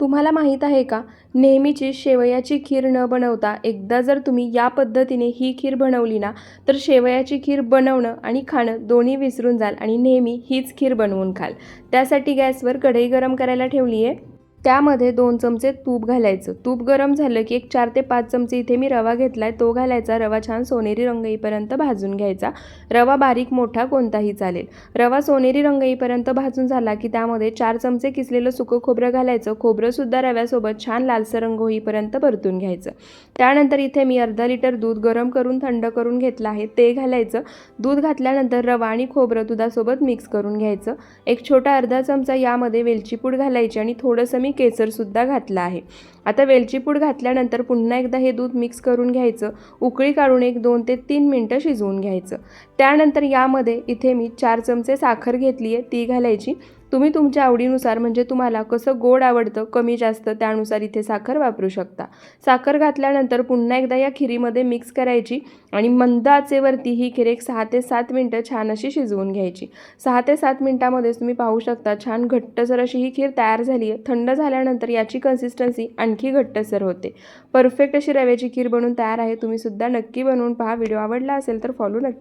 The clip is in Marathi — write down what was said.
तुम्हाला माहीत आहे का? नेहमीची शेवयाची खीर न बनवता एकदा जर तुम्ही या पद्धतीने ही खीर बनवली ना तर शेवयाची खीर बनवणं आणि खाणं दोन्ही विसरून जाल आणि नेहमी हीच खीर बनवून खाल. त्यासाठी गॅसवर कढई गरम करायला ठेवली आहे त्यामध्ये दोन चमचे तूप घालायचं. तूप गरम झालं की एक चार ते पाच चमचे इथे मी रवा घेतला आहे तो घालायचा रवा छान सोनेरी रंग येईपर्यंत भाजून घ्यायचा. रवा बारीक मोठा कोणताही चालेल. रवा सोनेरी रंग येईपर्यंत भाजून झाला की त्यामध्ये चार चमचे किसलेलं सुकं खोबरं घालायचं. खोबरंसुद्धा रव्यासोबत छान लालसर रंग होईपर्यंत परतून घ्यायचं. त्यानंतर इथे मी अर्धा लिटर दूध गरम करून थंड करून घेतलं आहे. ते घालायचं. दूध घातल्यानंतर रवा आणि खोबरं दुधासोबत मिक्स करून घ्यायचं. एक छोटा अर्धा चमचा यामध्ये वेलची पूड घालायची आणि थोडंसं मी केसरसुद्धा घातला आहे. आता वेलची पूड घातल्यानंतर पुन्हा एकदा हे दूध मिक्स करून घ्यायचं. उकळी काढून एक दोन ते तीन मिनटं शिजवून घ्यायचं. त्यानंतर यामध्ये इथे मी चार चमचे साखर घेतली आहे ती घालायची. तुम्ही तुमच्या आवडीनुसार म्हणजे तुम्हाला कसं गोड आवडतं कमी जास्त त्यानुसार इथे साखर वापरू शकता. साखर घातल्यानंतर पुन्हा एकदा या खिरीमध्ये मिक्स करायची आणि मंद आचेवरती ही खीर एक सहा ते सात मिनटं छान अशी शिजवून घ्यायची. सहा ते सात मिनटामध्येच तुम्ही पाहू शकता छान घट्टसर अशी ही खीर तयार झाली आहे थंड झाल्यानंतर याची कन्सिस्टन्सी आणखी घट्टसर होते. परफेक्ट अशी रव्याची खीर बनवून तयार आहे. तुम्ही सुद्धा नक्की बनवून पहा. व्हिडिओ आवडला असेल तर फॉलो नक्की